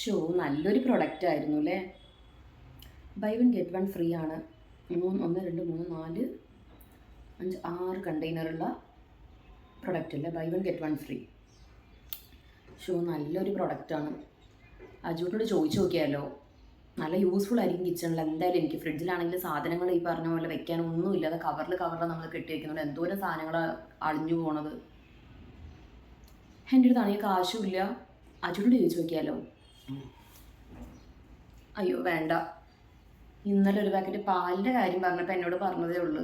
Show നല്ലൊരു product ആയിരുന്നു അല്ലേ? Buy one get one free ആണ്. മൂന്ന് ഒന്ന് രണ്ട് മൂന്ന് നാല് അഞ്ച് ആറ് കണ്ടെയ്നറുള്ള പ്രൊഡക്റ്റ് അല്ലേ? Buy one get one free show നല്ലൊരു പ്രൊഡക്റ്റാണ് അജുവിനോട് ചോദിച്ചു നോക്കിയാലോ? നല്ല യൂസ്ഫുൾ ആയിരിക്കും കിച്ചണിൽ എന്തായാലും എനിക്ക് ഫ്രിഡ്ജിലാണെങ്കിൽ സാധനങ്ങൾ ഈ പറഞ്ഞ പോലെ വെക്കാൻ ഒന്നുമില്ല. അത് കവറിൽ കവറിൽ നമ്മൾ കെട്ടി വെക്കുന്നുണ്ട് എന്തോരം സാധനങ്ങൾ അളിഞ്ഞു പോണത്. എന്റെ അടുത്താണെങ്കിൽ കാശുമില്ല അജുനോട് ചോദിച്ചു നോക്കിയാലോ? അയ്യോ വേണ്ട. ഇന്നലെ ഒരു പാക്കറ്റ് പാലിന്റെ കാര്യം പറഞ്ഞപ്പോൾ എന്നോട് പറഞ്ഞതേ ഉള്ളൂ.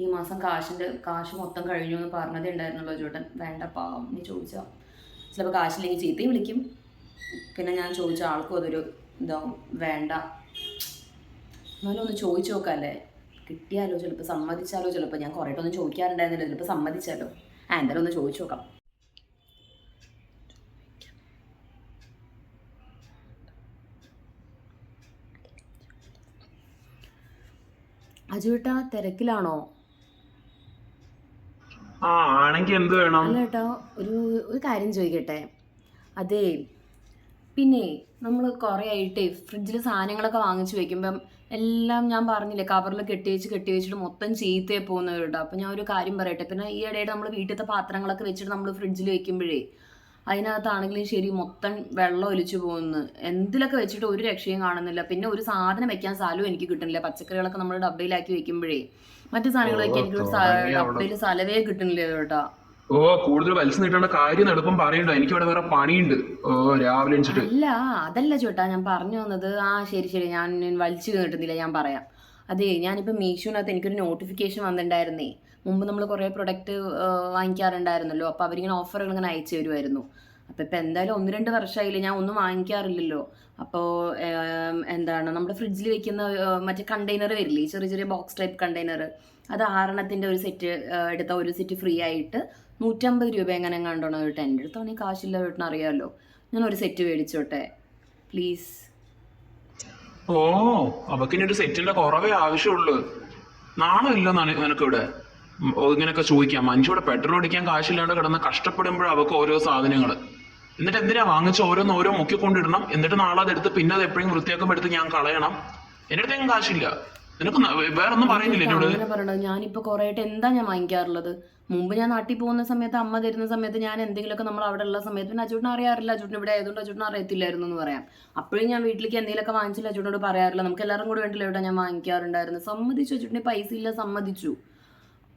ഈ മാസം കാശിന്റെ കാശ് മൊത്തം കഴിഞ്ഞു എന്ന് പറഞ്ഞതേ ഉണ്ടായിരുന്നുള്ളൂ ചേട്ടൻ വേണ്ട പാവം നീ ചോദിച്ചാൽ ചിലപ്പോൾ കാശില്ലെങ്കിൽ ചീത്തയും വിളിക്കും. പിന്നെ ഞാൻ ചോദിച്ച ആൾക്കും അതൊരു ഇതാവും വേണ്ട. എന്നാലും ഒന്ന് ചോദിച്ചു നോക്കാല്ലേ. കിട്ടിയാലോ ചിലപ്പോൾ സമ്മതിച്ചാലോ ചിലപ്പോൾ ഞാൻ കുറേ ഒന്ന് ചോദിക്കാറുണ്ടായിരുന്നില്ല ചിലപ്പോൾ സമ്മതിച്ചാലോ. ആ എന്തായാലും ഒന്ന് ചോദിച്ചു നോക്കാം. അജുവേട്ടാ തിരക്കിലാണോ? ആ ആണെങ്കിൽ എന്ത് വേണം? അല്ല കേട്ടോ ഒരു ഒരു കാര്യം ചോദിക്കട്ടെ? അതെ പിന്നെ നമ്മൾ കുറേ ആയിട്ട് ഫ്രിഡ്ജിൽ സാധനങ്ങളൊക്കെ വാങ്ങിച്ചു വെക്കുമ്പം എല്ലാം ഞാൻ പറഞ്ഞില്ലേ കവറിൽ കെട്ടി വെച്ച് കെട്ടി വെച്ചിട്ട് മൊത്തം ചീത്തയെ പോകുന്നവരുണ്ടോ അപ്പം ഞാൻ ഒരു കാര്യം പറയട്ടെ പിന്നെ ഈ ഇടയിൽ നമ്മൾ വീട്ടിലത്തെ പാത്രങ്ങളൊക്കെ വെച്ചിട്ട് നമ്മൾ ഫ്രിഡ്ജിൽ വെക്കുമ്പോഴേ അതിനകത്താണെങ്കിലും ശരി മൊത്തം വെള്ളം ഒലിച്ചു പോകുന്നു. എന്തിലൊക്കെ വെച്ചിട്ട് ഒരു രക്ഷയും കാണുന്നില്ല. പിന്നെ ഒരു സാധനം വെക്കാൻ സ്ഥലവും എനിക്ക് കിട്ടുന്നില്ല. പച്ചക്കറികളൊക്കെ നമ്മൾ ഡബയിലാക്കി വെക്കുമ്പോഴേ. മറ്റു സാധനങ്ങളൊക്കെ എനിക്ക് ഡബയിൽ സ്ഥലവേ കിട്ടുന്നില്ല കേട്ടോ. ഓ കൂടുതൽ വലിച്ചു നീട്ടേണ്ട കാര്യം എളുപ്പം പറയണ്ട എനിക്ക് ഇവിടെ വേറെ പണിയുണ്ട്. ഓ രാവിലെ അല്ല അതല്ല ചേട്ടാ ഞാൻ പറഞ്ഞു വന്നത്. ആ ശരി ശരി. ഞാൻ വലിച്ചു നീട്ടുന്നില്ല ഞാൻ പറയാം. അതെ ഞാനിപ്പോ മീഷോനകത്ത് എനിക്കൊരു നോട്ടിഫിക്കേഷൻ വന്നിട്ടുണ്ടായിരുന്നേ. മുമ്പ് നമ്മൾ കുറേ പ്രൊഡക്റ്റ് വാങ്ങിക്കാറുണ്ടായിരുന്നല്ലോ. അപ്പോൾ അവരിങ്ങനെ ഓഫറുകൾ ഇങ്ങനെ അയച്ചു തരുമായിരുന്നു അപ്പോൾ ഇപ്പോൾ എന്തായാലും ഒന്ന് രണ്ട് വർഷമായില്ലേ ഞാൻ ഒന്നും വാങ്ങിക്കാറില്ലല്ലോ. അപ്പോൾ എന്താണ് നമ്മുടെ ഫ്രിഡ്ജിൽ വെക്കുന്ന മറ്റേ കണ്ടെയ്നർ വരില്ലേ ചെറിയ ചെറിയ ബോക്സ് ടൈപ്പ് കണ്ടെയ്നർ അത് ആറെണ്ണത്തിന്റെ ഒരു സെറ്റ് എടുത്ത ഒരു സെറ്റ് ഫ്രീ ആയിട്ട് നൂറ്റമ്പത് രൂപ എങ്ങനെ കണ്ടോണം കേട്ടോ എന്റെ അടുത്താണെങ്കിൽ കാശില്ല വീട്ടിന് അറിയാമല്ലോ ഞാൻ ഒരു സെറ്റ് മേടിച്ചോട്ടെ. പ്ലീസ് ഓ അവക്കിനി ഒരു സെറ്റിന്റെ കുറവേ ആവശ്യമുള്ളൂ. നാണമില്ല ഇല്ല ഇങ്ങനെയൊക്കെ ചോദിക്കാം. മനുഷ്യവിടെ പെട്രോൾ അടിക്കാൻ കാശില്ലാണ്ട് കിടന്ന് കഷ്ടപ്പെടുമ്പോഴും അവർക്ക് ഓരോ സാധനങ്ങൾ എന്നിട്ട് എന്തിനാ വാങ്ങിച്ച ഓരോന്ന് ഓരോ മുക്കിക്കൊണ്ടിടണം? എന്നിട്ട് നാളെ അതെടുത്ത് പിന്നെ അത് എപ്പോഴും വൃത്തിയാക്കുമ്പോൾ എടുത്ത് ഞാൻ കളയണം? എന്റെ അടുത്തേക്കും കാശില്ല. നിനക്ക് വേറെ ഒന്നും പറയുന്നില്ല എന്നോട്? ഞാനിപ്പോ കൊറേ എന്താ ഞാൻ വാങ്ങിക്കാറുള്ളത്? മുമ്പ് ഞാൻ നാട്ടിൽ പോകുന്ന സമയത്ത് അമ്മ തരുന്ന സമയത്ത് ഞാൻ എന്തെങ്കിലുമൊക്കെ നമ്മൾ അവിടെ ഉള്ള സമയത്ത് പിന്നെ അച്ചൂട്ടിനെ അറിയാറില്ല. അച്ചൂട്ടിന് ഇവിടെ ആയതുകൊണ്ട് അച്ചൂട്ടിനെ അറിയത്തില്ലായിരുന്നു എന്ന് പറയാം. അപ്പോഴും ഞാൻ വീട്ടിലേക്ക് എന്തെങ്കിലുമൊക്കെ വാങ്ങിച്ചില്ല അച്ചൂട്ടിനോട് പറയാറില്ല. നമുക്ക് എല്ലാവരും കൂടെ വേണ്ടില്ല ഇവിടെ ഞാൻ വാങ്ങിക്കാറുണ്ടായിരുന്നു സമ്മതിച്ചു അച്ചൂട്ടിന് പൈസ ഇല്ല സമ്മതിച്ചു.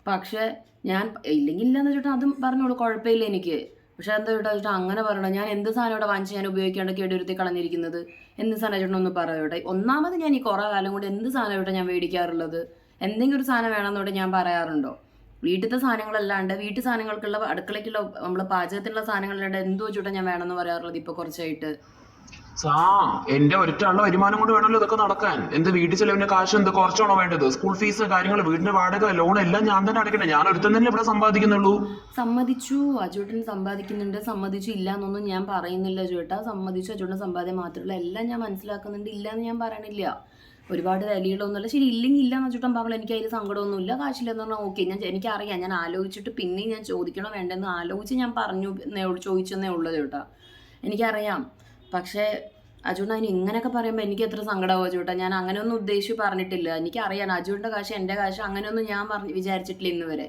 പക്ഷേ ഞാൻ ഇല്ലെങ്കിൽ ഇല്ലെന്ന് വെച്ചിട്ട് അതും പറഞ്ഞോളൂ കുഴപ്പമില്ല എനിക്ക്. പക്ഷെ എന്താ ചേട്ടാ ചേട്ടാ അങ്ങനെ പറയണം ഞാൻ എന്ത് സാധനം ഇവിടെ വാങ്ങിച്ച് ഞാൻ ഉപയോഗിക്കാണ്ട് കേടുവരുത്തി കളഞ്ഞിരിക്കുന്നത്? എന്ത് സാധനം ചേട്ടൻ ഒന്ന് പറയോട്ടെ ഒന്നാമത് ഞാൻ ഈ കുറേ കാലം കൊണ്ട് എന്ത് സാധനം ഇവിടെ ഞാൻ മേടിക്കാറുള്ളത്? എന്തെങ്കിലും ഒരു സാധനം വേണമെന്നോട് ഞാൻ പറയാറുണ്ടോ? വീട്ടിലത്തെ സാധനങ്ങളല്ലാണ്ട് വീട്ടു സാധനങ്ങൾക്കുള്ള അടുക്കളയ്ക്കുള്ള നമ്മൾ പാചകത്തിനുള്ള സാധനങ്ങളല്ലാണ്ട് എന്തോ വെച്ചിട്ടാ ഞാൻ വേണമെന്ന് പറയാറുള്ളത് ഇപ്പോൾ കുറച്ചായിട്ട്? സാ എന്റെ ഒരൊറ്റാളുടെ വരുമാനം കൊണ്ട് വേണമല്ലോ ഇതൊക്കെ നടക്കാൻ. എന്ത് വീട്ടിൽ ചെലവിന്റെ കാശ് എന്ത് കുറച്ചാണോ വേണ്ടത്? സ്കൂൾ ഫീസ് കാര്യങ്ങൾ വീടിന്റെ വാടക ലോൺ എല്ലാം ഞാൻ തന്നെ അടക്കണ്ടേ ഞാൻ ഒരുത്തൻ തന്നെ ഇവിടെ സമ്പാദിക്കുന്നുള്ളൂ. സമ്മതിച്ചു അജുട്ടൻ സമ്പാദിക്കുന്നുണ്ട്. സമ്മതിച്ചു ഇല്ല എന്നൊന്നും ഞാൻ പറയുന്നില്ല ചേട്ടാ സമ്മതിച്ചു അജുട്ടൻ സമ്പാദ്യം മാത്രമല്ല എല്ലാം ഞാൻ മനസ്സിലാക്കുന്നുണ്ട്. ഇല്ല എന്ന് ഞാൻ പറയണില്ല. ഒരുപാട് വിലയുള്ളൊന്നുമല്ല ശരി ഇല്ലെങ്കിൽ ഇല്ല എന്ന് വെച്ചിട്ടും പറഞ്ഞു എനിക്ക് അതിൽ സങ്കടമൊന്നുമില്ല. കാശില്ലെന്ന് പറഞ്ഞാൽ ഓക്കെ ഞാൻ എനിക്കറിയാം. ഞാൻ ആലോചിച്ചിട്ട് പിന്നെയും ഞാൻ ചോദിക്കണോ വേണ്ടെന്ന് ആലോചിച്ച് ഞാൻ പറഞ്ഞു ചോദിച്ചെന്നേ ഉള്ളൂ ചേട്ടാ എനിക്കറിയാം. പക്ഷേ അജുണ്ണ അതിന് ഇങ്ങനെയൊക്കെ പറയുമ്പോൾ എനിക്ക് എത്ര സങ്കടമാവോ ചേട്ടാ ഞാൻ അങ്ങനെയൊന്നും ഉദ്ദേശിച്ച് പറഞ്ഞിട്ടില്ല. എനിക്കറിയാം അജുവിന്റെ കാശ് എന്റെ കാശ് അങ്ങനെയൊന്നും ഞാൻ പറഞ്ഞ് വിചാരിച്ചിട്ടില്ല ഇന്ന് വരെ.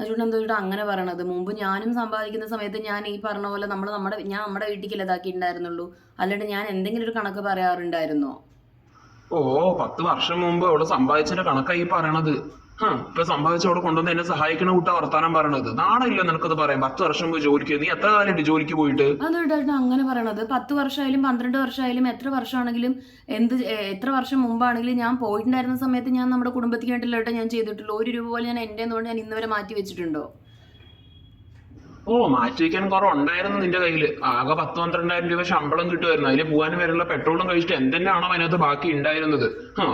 അതുകൊണ്ട് എന്താ അങ്ങനെ പറയണത്. മുമ്പ് ഞാനും സമ്പാദിക്കുന്ന സമയത്ത് ഞാൻ ഈ പറഞ്ഞ പോലെ നമ്മൾ നമ്മുടെ ഞാൻ നമ്മുടെ വീട്ടിലേക്ക് ഇതാക്കിയിട്ടുണ്ടായിരുന്നുള്ളൂ. അല്ലാണ്ട് ഞാൻ എന്തെങ്കിലും ഒരു കണക്ക് പറയാറുണ്ടായിരുന്നോ? ഓ പത്ത് വർഷം മുമ്പ് അവൾ സമ്പാദിച്ചതിന്റെ കണക്കായി പറയണത്. ഇപ്പൊ സമ്പാദിച്ച അവിടെ കൊണ്ടുവന്ന് എന്നെ സഹായിക്കണ കൂട്ടാ വർത്താനം പറയണത്. നാണില്ല നിനക്കത് പറയാം പത്ത് വർഷം മുമ്പ് ജോലിക്ക് നീ എത്ര കാലമായിട്ട് ജോലിക്ക് പോയിട്ട്? അത് ചേട്ടാ അങ്ങനെ പറയണത്? പത്ത് വർഷമായാലും പന്ത്രണ്ട് വർഷമായാലും എത്ര വർഷമാണെങ്കിലും എന്ത് എത്ര വർഷം മുമ്പാണെങ്കിലും ഞാൻ പോയിട്ടുണ്ടായിരുന്ന സമയത്ത് ഞാൻ നമ്മുടെ കുടുംബത്തിന് വേണ്ടിയില്ല ഞാൻ ചെയ്തിട്ടുള്ളൂ. ഒരു രൂപ പോലെ ഞാൻ എന്റെ കൊണ്ട് ഞാൻ ഇന്നുവരെ മാറ്റി വെച്ചിട്ടുണ്ടോ? ഓ മാറ്റി വെക്കാൻ കുറെ ഉണ്ടായിരുന്നു നിന്റെ കയ്യിൽ ആകെ പത്ത് പന്ത്രണ്ടായിരം രൂപ ശമ്പളം കിട്ടുമായിരുന്നു. അതിൽ പോകാനും വരെയുള്ള പെട്രോളും കഴിച്ചിട്ട് എന്തെന്നാണോ അതിനകത്ത് ബാക്കി ഉണ്ടായിരുന്നത്?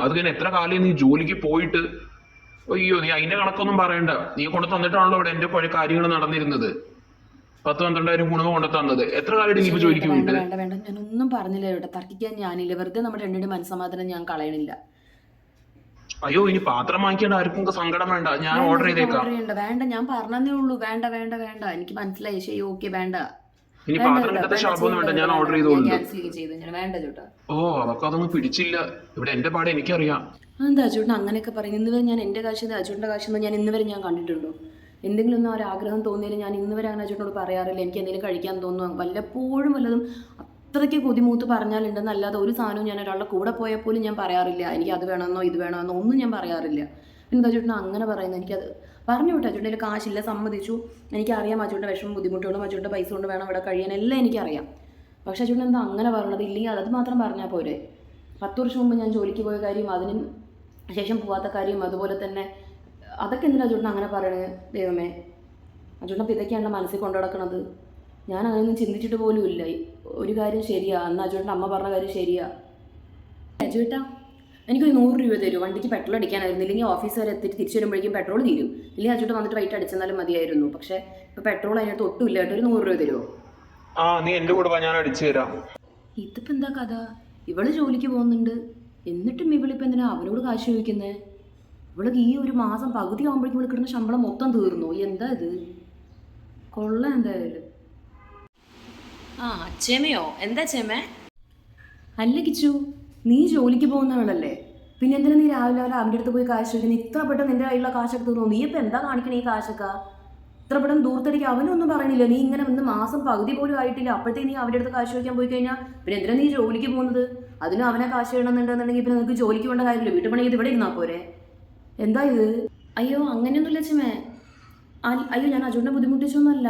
അത് കഴിഞ്ഞ് എത്ര കാലം നീ ജോലിക്ക് പോയിട്ട്? അയ്യോ നീ അതിന്റെ കണക്കൊന്നും പറയണ്ട. നീ കൊണ്ടു തന്നിട്ടാണല്ലോ ഇവിടെ എന്റെ പഴയ കാര്യങ്ങൾ നടന്നിരുന്നത്. പത്ത് പന്ത്രണ്ടായിരം ഗുണം കൊണ്ട് തന്നത്. എത്ര കാലമായിട്ട് നീ ഇപ്പൊ ജോലിക്ക് വേണ്ട വേണ്ട വേണ്ട. ഞാൻ ഒന്നും പറഞ്ഞില്ല ഇവിടെ. തർക്കിക്കാൻ ഞാനില്ല. വെറുതെ നമ്മുടെ രണ്ടിന്റെ മനസ്സമാധാനം ഞാൻ കളയണില്ല. അയ്യോ ഇനി പാത്രം വാങ്ങിക്കേണ്ട ആർക്കും സങ്കടം വേണ്ട. ഞാൻ ഓർഡർ ചെയ്തേക്കാം. വേണ്ട. ഞാൻ പറഞ്ഞതേ ഉള്ളൂ. വേണ്ട വേണ്ട വേണ്ട. എനിക്ക് മനസ്സിലായി. ശരി ഓക്കെ വേണ്ട. ഇനി പാത്രം എടുത്ത ഷാപ്പൊന്നും വേണ്ട ഞാൻ ഓർഡർ ഓ അവർക്ക് അതൊന്നും പിടിച്ചില്ല. ഇവിടെ എന്റെ പാടെ എനിക്കറിയാം. എന്താ അജുട്ടൻ അങ്ങനെയൊക്കെ പറയുന്നത്? ഇന്ന് വരെ ഞാൻ എന്റെ കാശ് അജുട്ടന്റെ കാശ് ഞാൻ ഇന്ന് വരെ ഞാൻ കണ്ടിട്ടുണ്ടോ? എന്തെങ്കിലും ഒന്നും ആഗ്രഹം തോന്നിയാലും ഞാൻ ഇന്ന് വരെ അങ്ങനെ അജുണ്ടോട് പറയാറില്ല. എനിക്ക് എന്തെങ്കിലും കഴിക്കാൻ തോന്നുന്നു വല്ലപ്പോഴും വല്ലതും അത്രയ്ക്ക് കൊതിമൂത്ത് പറഞ്ഞാലുണ്ടെന്നല്ലാതെ ഒരു സാധനവും ഞാൻ ഒരാളുടെ കൂടെ പോയാൽ പോലും ഞാൻ പറയാറില്ല. എനിക്ക് അത് വേണമെന്നോ ഇത് വേണമെന്നോ ഒന്നും ഞാൻ പറയാറില്ല. എന്താ ചേട്ടൻ അങ്ങനെ പറയുന്നത്? എനിക്കത് പറഞ്ഞു വിട്ടു. അജുട്ടന്റെ കാശില്ല സമ്മതിച്ചു. എനിക്കറിയാം അജുട്ടന്റെ വിഷമം ബുദ്ധിമുട്ടുകളും അജുട്ടന്റെ പൈസ കൊണ്ട് വേണം ഇവിടെ കഴിയാൻ. എല്ലാം എനിക്കറിയാം. പക്ഷെ അജുട്ടൻ എന്താ അങ്ങനെ പറയണത് ഇല്ലെങ്കിൽ അത് മാത്രം പറഞ്ഞാൽ പോരെ? പത്ത് വർഷം മുമ്പ് ഞാൻ ജോലിക്ക് പോയ കാര്യം അതിനും ശേഷം പോവാത്ത കാര്യം അതുപോലെ തന്നെ അതൊക്കെ എന്തിനാ അജുട്ടൻ അങ്ങനെ പറയണത് ദൈവമേ അപ്പം ഇതൊക്കെയാണ് മനസ്സിൽ കൊണ്ടു ഞാൻ അങ്ങനെയൊന്നും ചിന്തിച്ചിട്ട് പോലും ഇല്ല ഒരു കാര്യം ശരിയാ. അന്ന് അജുട്ടന്റെ അമ്മ പറഞ്ഞ കാര്യം ശരിയാ. അജുട്ടാ എനിക്കൊരു നൂറ് രൂപ തരും. വണ്ടിക്ക് പെട്രോൾ അടിക്കാനായിരുന്നു. ഇല്ലെങ്കിൽ ഓഫീസ് വരെ എത്തിയിട്ട് തിരിച്ചു വരുമ്പോഴേക്കും പെട്രോൾ തീരും. ഇല്ലെങ്കിൽ അച്ചോട്ട് വന്നിട്ട് വൈകിട്ട് അടിച്ചെന്നാലും മതിയായിരുന്നു. പക്ഷെ ഇപ്പൊ പെട്രോൾ അതിനകത്ത് ഒട്ടും ഇല്ല കേട്ടോ. ഒരു നൂറ് രൂപ തരുമോ ആ നീ എന്റെ കൂടെ വാ ഞാൻ അടിച്ചു തരാം. ഇതിപ്പോ എന്താ കഥ? ഇവൾ ജോലിക്ക് പോകുന്നുണ്ട്. എന്നിട്ടും ഇവളിപ്പോ എന്തിനാ അവനോട് കാശ് ചോദിക്കുന്നത് ഇവൾക്ക് ഈ ഒരു മാസം പകുതി ആകുമ്പോഴേക്കും ഇവിടെ കിട്ടുന്ന ശമ്പളം മൊത്തം തീർന്നു. എന്താ ഇത്? കൊള്ള എന്തായാലും. ആ അച്ചേമയോ എന്താ അച്ഛമ്മേ അല്ല കിച്ചു. നീ ജോലിക്ക് പോകുന്നവളല്ലേ? പിന്നെ എന്തിനാ നീ രാവിലെ രാവിലെ അവന്റെ അടുത്ത് പോയി കാശ് ചോദിക്കുന്നത് ഇത്ര പെട്ടെന്ന് നിന്റെ കയ്യിലുള്ള കാശൊക്കെ തീർന്നു? നീ ഇപ്പം എന്താ കാണിക്കണേ ഈ കാശൊക്കെ? ഇത്ര പെട്ടെന്ന് ദൂർത്തടിക്ക് അവനൊന്നും പറയണില്ല. നീ ഇങ്ങനെ ഇന്ന് മാസം പകുതി പോലും ആയിട്ടില്ല. അപ്പോഴത്തേക്ക് നീ അവന്റെ അടുത്ത് കാശ് ചോദിക്കാൻ പോയി കഴിഞ്ഞാൽ പിന്നെ എന്തിനാ നീ ജോലിക്ക് പോകുന്നത്? അതിന് അവനെ കാശ് വേണമെന്നുണ്ടെന്നുണ്ടെങ്കിൽ പിന്നെ നിനക്ക് ജോലിക്ക് വേണ്ട കാര്യമില്ല. വീട്ടു പണി ചെയ്ത് ഇവിടെ ഇരുന്നാൽ പോരെ. എന്താ ഇത്? അയ്യോ അങ്ങനെയൊന്നുമില്ല ചുമേ. അയ്യോ ഞാൻ അജുണ്ടെ ബുദ്ധിമുട്ടിച്ചൊന്നുമല്ല.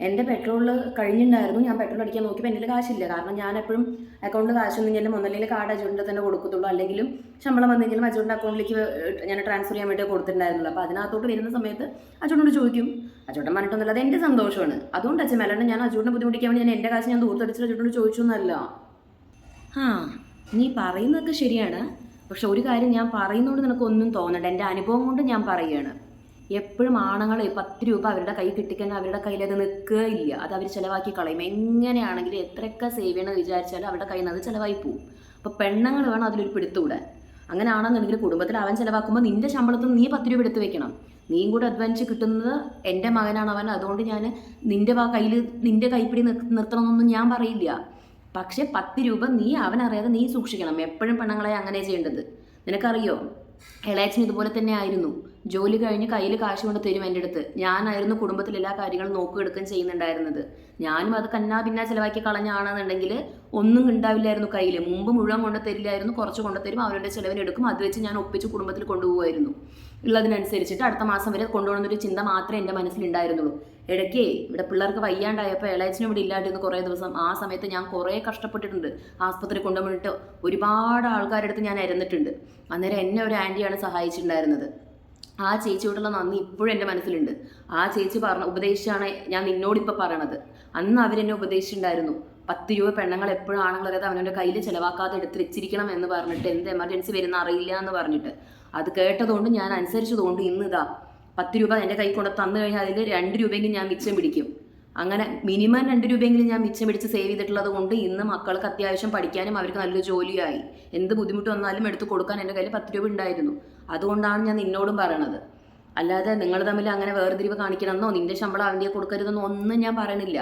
എന്റെ പെട്രോൾ കഴിഞ്ഞിട്ടുണ്ടായിരുന്നു. ഞാൻ പെട്രോൾ അടിക്കാൻ നോക്കിയപ്പോൾ എന്റെ കാശില്ല. കാരണം ഞാൻ എപ്പോഴും അക്കൗണ്ടിൽ കാശൊന്നും ഞാൻ ഒന്നല്ലെങ്കിൽ കാർഡ് അജുവിന്റെ തന്നെ കൊടുക്കത്തുള്ളൂ. അല്ലെങ്കിലും ശമ്പളം വന്നെങ്കിലും അജുവിന്റെ അക്കൗണ്ടിലേക്ക് ഞാൻ ട്രാൻസ്ഫർ ചെയ്യാൻ വേണ്ടി കൊടുത്തിട്ടുണ്ടായിരുന്നുള്ളൂ. അപ്പോൾ അതിനകത്തോട്ട് വരുന്ന സമയത്ത് അജുവിനോട് ചോദിക്കും. അജുട്ടൻ പറഞ്ഞിട്ടൊന്നുമില്ല അത് എന്റെ സന്തോഷമാണ്. അതുകൊണ്ട് അച്ഛൻ അല്ലാണ്ട് ഞാൻ അജുവിനെ ബുദ്ധിമുട്ടിക്കാൻ വേണ്ടി ഞാൻ എന്റെ കാശ് ഞാൻ ദൂരത്തടിച്ചിട്ട് ചോദിച്ചു എന്നല്ല. ആ നീ പറയുന്നതൊക്കെ ശരിയാണ്. പക്ഷെ ഒരു കാര്യം ഞാൻ പറയുന്നതുകൊണ്ട് നിനക്കൊന്നും തോന്നണ്ട. എന്റെ അനുഭവം കൊണ്ട് ഞാൻ പറയുകയാണ്. എപ്പോഴും ആണുങ്ങൾ പത്ത് രൂപ അവരുടെ കൈ കിട്ടിക്കാൻ അവരുടെ കയ്യിൽ അത് നിൽക്കുകയില്ല. അത് അവർ ചിലവാക്കി കളയും. എങ്ങനെയാണെങ്കിലും എത്രയൊക്കെ സേവ് ചെയ്യണമെന്ന് വിചാരിച്ചാലും അവരുടെ കയ്യിൽ നിന്ന് അത് ചിലവായി പോകും അപ്പോൾ പെണ്ണുങ്ങൾ വേണം അതിലൊരു പിടുത്തൂടാൻ അങ്ങനെ ആണെന്നുണ്ടെങ്കിൽ കുടുംബത്തിൽ അവൻ ചിലവാക്കുമ്പോൾ നിന്റെ ശമ്പളത്തിൽ നീ പത്ത് രൂപ എടുത്ത് വെക്കണം. നീയും കൂടെ അഡ്വാൻസ് കിട്ടുന്നത് എന്റെ മകനാണ് അവൻ. അതുകൊണ്ട് ഞാൻ നിന്റെ ആ കയ്യിൽ നിന്റെ കൈപ്പിടി നിർ- നിർത്തണമെന്നൊന്നും ഞാൻ പറയില്ല. പക്ഷേ പത്ത് രൂപ നീ അവനറിയാതെ നീ സൂക്ഷിക്കണം. എപ്പോഴും പെണ്ണുങ്ങളെ അങ്ങനെ ചെയ്യേണ്ടത്. നിനക്കറിയോ? ഇളയച്ചൻ ഇതുപോലെ തന്നെ ആയിരുന്നു. ജോലി കഴിഞ്ഞ് കയ്യിൽ കാശ് കൊണ്ട് തരും എന്റെ അടുത്ത്. ഞാനായിരുന്നു കുടുംബത്തിൽ എല്ലാ കാര്യങ്ങളും നോക്കിയെടുക്കുകയും ചെയ്യുന്നുണ്ടായിരുന്നത്. ഞാനും അത് കന്നാ പിന്നാ ചിലവാക്കി കളഞ്ഞാണെന്നുണ്ടെങ്കിൽ ഒന്നും ഉണ്ടാവില്ലായിരുന്നു കയ്യിൽ. മുമ്പ് മുഴുവൻ കൊണ്ട് തരില്ലായിരുന്നു കുറച്ച് കൊണ്ട് തരും അവരുടെ ചിലവിനെടുക്കും അത് വെച്ച് ഞാൻ ഒപ്പിച്ച് കുടുംബത്തിൽ കൊണ്ടുപോകുമായിരുന്നു ഉള്ളതിനനുസരിച്ചിട്ട് അടുത്ത മാസം വരെ കൊണ്ടുപോകുന്നൊരു ചിന്ത മാത്രമേ എന്റെ മനസ്സിലുണ്ടായിരുന്നുള്ളൂ. ഇടയ്ക്കേ ഇവിടെ പിള്ളേർക്ക് വയ്യാണ്ടായപ്പോൾ ഇളയച്ചനും ഇവിടെ ഇല്ലാണ്ടിരുന്നു കുറേ ദിവസം. ആ സമയത്ത് ഞാൻ കുറേ കഷ്ടപ്പെട്ടിട്ടുണ്ട്. ആസ്പത്രി കൊണ്ടുപോയിട്ട് ഒരുപാട് ആൾക്കാരുടെ അടുത്ത് ഞാൻ ഇരുന്നിട്ടുണ്ട് അന്നേരം എന്നെ ഒരു ആന്റിയാണ് സഹായിച്ചിട്ടുണ്ടായിരുന്നത്. ആ ചേച്ചിയോടുള്ള നന്ദി ഇപ്പോഴും എന്റെ മനസ്സിലുണ്ട്. ആ ചേച്ചി പറഞ്ഞ ഉപദേശിച്ചാണ് ഞാൻ നിന്നോടിപ്പോൾ പറയണത്. അന്ന് അവരെന്നെ ഉപദേശിച്ചിട്ടുണ്ടായിരുന്നു. പത്ത് രൂപ പെണ്ണുങ്ങൾ എപ്പോഴും അതായത് അവനവന്റെ കയ്യിൽ ചിലവാക്കാതെ എടുത്ത് വെച്ചിരിക്കണം എന്ന് പറഞ്ഞിട്ട് എന്ത് എമർജൻസി വരുന്ന അറിയില്ല എന്ന് പറഞ്ഞിട്ട്. അത് കേട്ടതുകൊണ്ട് ഞാൻ അനുസരിച്ചതുകൊണ്ട് ഇന്ന് ഇതാ പത്ത് രൂപ എന്റെ കൈ കൊണ്ട് തന്നു കഴിഞ്ഞാൽ അതിൽ രണ്ട് രൂപയെങ്കിലും ഞാൻ മിച്ചം പിടിക്കും. അങ്ങനെ മിനിമം രണ്ട് രൂപയെങ്കിലും ഞാൻ മിച്ചം പിടിച്ച് സേവ് ചെയ്തിട്ടുള്ളത് കൊണ്ട് ഇന്ന് മക്കൾക്ക് അത്യാവശ്യം പഠിക്കാനും അവർക്ക് നല്ലൊരു ജോലിയായി. എന്ത് ബുദ്ധിമുട്ട് വന്നാലും എടുത്ത് കൊടുക്കാൻ എന്റെ കയ്യിൽ പത്ത് രൂപ ഉണ്ടായിരുന്നു. അതുകൊണ്ടാണ് ഞാൻ നിന്നോടും പറയണത്. അല്ലാതെ നിങ്ങൾ തമ്മിൽ അങ്ങനെ വേർതിരിവ് കാണിക്കണമെന്നോ നിന്റെ ശമ്പളം അവന്റെ കൊടുക്കരുതെന്നോ ഒന്നും ഞാൻ പറയണില്ല.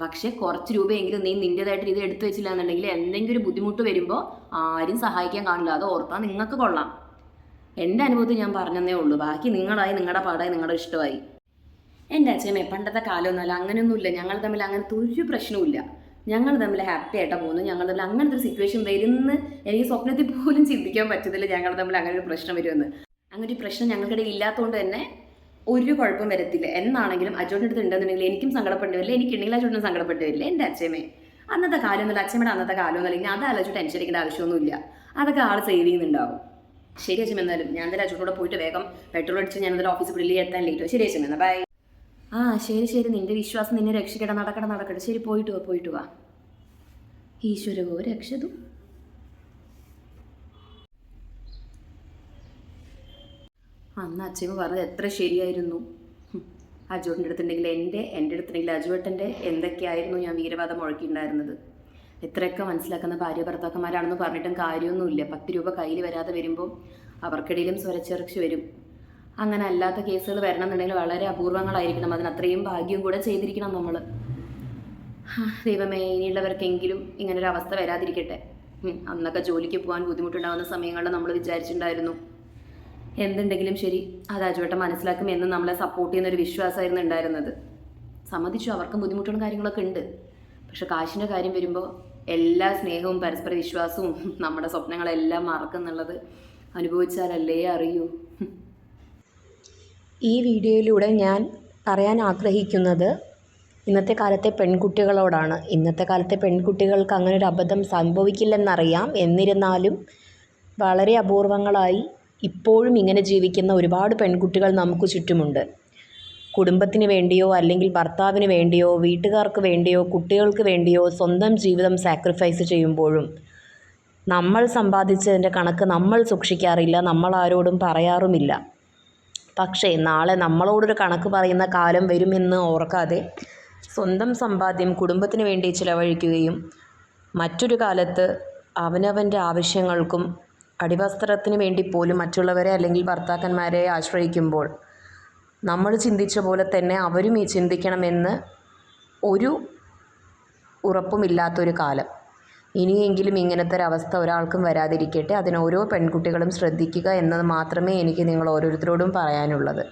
പക്ഷേ കുറച്ച് രൂപയെങ്കിലും നീ നിന്റെതായിട്ട് ഇത് എടുത്തു വെച്ചില്ല എന്നുണ്ടെങ്കിൽ എന്തെങ്കിലും ഒരു ബുദ്ധിമുട്ട് വരുമ്പോൾ ആരും സഹായിക്കാൻ കാണില്ല. അത് ഓർത്താൽ നിങ്ങൾക്ക് കൊള്ളാം. എന്റെ അനുഭവത്തിൽ ഞാൻ പറഞ്ഞതേ ഉള്ളൂ. ബാക്കി നിങ്ങളായി നിങ്ങളുടെ പാടായി നിങ്ങളുടെ ഇഷ്ടമായി. എന്റെ അച്ഛമ്മേ പണ്ടത്തെ കാലമൊന്നുമല്ല അങ്ങനെയൊന്നുമില്ല. ഞങ്ങൾ തമ്മിൽ അങ്ങനത്തെ ഒരു പ്രശ്നവുമില്ല. ഞങ്ങൾ തമ്മിൽ ഹാപ്പി ആയിട്ടാണ് പോകുന്നു ഞങ്ങൾ തമ്മിൽ അങ്ങനത്തെ ഒരു സിറ്റുവേഷൻ വരുമെന്ന് എനിക്ക് സ്വപ്നത്തിൽ പോലും ചിന്തിക്കാൻ പറ്റത്തില്ല ഞങ്ങൾ തമ്മിൽ അങ്ങനെ ഒരു പ്രശ്നം വരുമെന്ന്. അങ്ങനെ ഒരു പ്രശ്നം ഞങ്ങൾക്കിടയിൽ ഇല്ലാത്തതുകൊണ്ട് തന്നെ ഒരു കുഴപ്പം വരത്തില്ല. എന്നാണെങ്കിലും അജോന്റെ അടുത്ത് ഉണ്ടെന്നുണ്ടെങ്കിൽ എനിക്കും സങ്കടപ്പെട്ട് വരില്ല. എനിക്കുണ്ടെങ്കിൽ അച്ഛനും സങ്കടപ്പെട്ട് വരില്ല. എന്റെ അച്ഛമ്മേ അന്നത്തെ കാലമൊന്നുമില്ല അച്ഛമ്മയുടെ അന്നത്തെ കാലമൊന്നുമില്ല. ഇനി അത് ആലോചിച്ച് ടെൻഷൻ അടിക്കേണ്ട ആവശ്യമൊന്നുമില്ല. അതൊക്കെ ആൾ സേവ് ചെയ്യുന്നുണ്ടാവും. ശരി അച്ഛൻ എന്നാലും ഞാൻ എന്തായാലും അച്ഛനോട് പോയിട്ട് വേഗം പെട്രോൾ അടിച്ച് ഞാൻ എന്തായാലും ഓഫീസിൽ വിളിയിൽ എത്താൻ ലേറ്റ് ശരി അച്ഛൻ എന്നാൽ ബൈ ആ ശരി ശരി. നിന്റെ വിശ്വാസം നിന്നെ രക്ഷിക്കട്ടെ. നടക്കട്ടെ നടക്കട്ടെ. ശരി പോയിട്ട് വാ പോയിട്ട് വാ. ഈശ്വരവോ രക്ഷതു അന്ന് അച്ഛമ്മ പറഞ്ഞത് എത്ര ശരിയായിരുന്നു. അജുവേട്ടന്റെ അടുത്തുണ്ടെങ്കിൽ എന്റെ എന്റെ അടുത്തുണ്ടെങ്കിൽ അജുവേട്ടന്റെ എന്തൊക്കെയായിരുന്നു ഞാൻ വീരവാദം മുഴക്കിയിട്ടുണ്ടായിരുന്നത് എത്രയൊക്കെ മനസ്സിലാക്കുന്ന ഭാര്യ ഭർത്താക്കന്മാരാണെന്ന് പറഞ്ഞിട്ടും കാര്യമൊന്നുമില്ല. പത്ത് രൂപ കയ്യിൽ വരാതെ വരുമ്പോൾ അവർക്കിടയിലും സ്വരച്ചിറച്ച് വരും. അങ്ങനെ അല്ലാത്ത കേസുകൾ വരണം എന്നുണ്ടെങ്കിൽ വളരെ അപൂർവങ്ങളായിരിക്കണം. അതിന് അത്രയും ഭാഗ്യം കൂടെ ചെയ്തിരിക്കണം നമ്മൾ ദൈവമേ ഇനിയുള്ളവർക്കെങ്കിലും ഇങ്ങനൊരു അവസ്ഥ വരാതിരിക്കട്ടെ. അന്നൊക്കെ ജോലിക്ക് പോകാൻ ബുദ്ധിമുട്ടുണ്ടാകുന്ന സമയങ്ങളിൽ നമ്മൾ വിചാരിച്ചിട്ടുണ്ടായിരുന്നു. എന്തുണ്ടെങ്കിലും ശരി അത് അജുവേട്ടൻ മനസ്സിലാക്കും എന്ന് നമ്മളെ സപ്പോർട്ട് ചെയ്യുന്ന ഒരു വിശ്വാസമായിരുന്നു ഉണ്ടായിരുന്നത്. സമ്മതിച്ചു അവർക്കും ബുദ്ധിമുട്ടുകളും കാര്യങ്ങളൊക്കെ ഉണ്ട്. പക്ഷെ കാശിന്റെ കാര്യം വരുമ്പോൾ എല്ലാ സ്നേഹവും പരസ്പര വിശ്വാസവും നമ്മുടെ സ്വപ്നങ്ങളെല്ലാം മറക്കുന്നുള്ളത് അനുഭവിച്ചാലല്ലേ അറിയൂ. ഈ വീഡിയോയിലൂടെ ഞാൻ പറയാൻ ആഗ്രഹിക്കുന്നത് ഇന്നത്തെ കാലത്തെ പെൺകുട്ടികളോടാണ്. ഇന്നത്തെ കാലത്തെ പെൺകുട്ടികൾക്ക് അങ്ങനെ ഒരു അബദ്ധം സംഭവിക്കില്ലെന്നറിയാം. എന്നിരുന്നാലും വളരെ അപൂർവങ്ങളായി ഇപ്പോഴും ഇങ്ങനെ ജീവിക്കുന്ന ഒരുപാട് പെൺകുട്ടികൾ നമുക്ക് ചുറ്റുമുണ്ട്. കുടുംബത്തിന് വേണ്ടിയോ അല്ലെങ്കിൽ ഭർത്താവിന് വേണ്ടിയോ വീട്ടുകാർക്ക് വേണ്ടിയോ കുട്ടികൾക്ക് വേണ്ടിയോ സ്വന്തം ജീവിതം സാക്രിഫൈസ് ചെയ്യുമ്പോഴും നമ്മൾ സമ്പാദിച്ചതിന്റെ കണക്ക് നമ്മൾ സൂക്ഷിക്കാറില്ല നമ്മൾ ആരോടും പറയാറുമില്ല. പക്ഷേ നാളെ നമ്മളോടൊരു കണക്ക് പറയുന്ന കാലം വരുമെന്ന് ഓർക്കാതെ സ്വന്തം സമ്പാദ്യം കുടുംബത്തിന് വേണ്ടി ചിലവഴിക്കുകയും മറ്റൊരു കാലത്ത് അവനവന്റെ ആവശ്യങ്ങൾക്കും അടിവസ്ത്രത്തിന് വേണ്ടി പോലും മറ്റുള്ളവരെ അല്ലെങ്കിൽ ഭർത്താക്കന്മാരെ ആശ്രയിക്കുമ്പോൾ നമ്മൾ ചിന്തിച്ച പോലെ തന്നെ അവരും ഈ ചിന്തിക്കണമെന്ന് ഒരു ഉറപ്പുമില്ലാത്തൊരു കാലം. ഇനിയെങ്കിലും ഇങ്ങനത്തെ ഒരു അവസ്ഥ ഒരാൾക്കും വരാതിരിക്കട്ടെ. അതിന് ഓരോ പെൺകുട്ടികളും ശ്രദ്ധിക്കുക എന്നത് മാത്രമേ എനിക്ക് നിങ്ങൾ ഓരോരുത്തരോടും പറയാനുള്ളത്.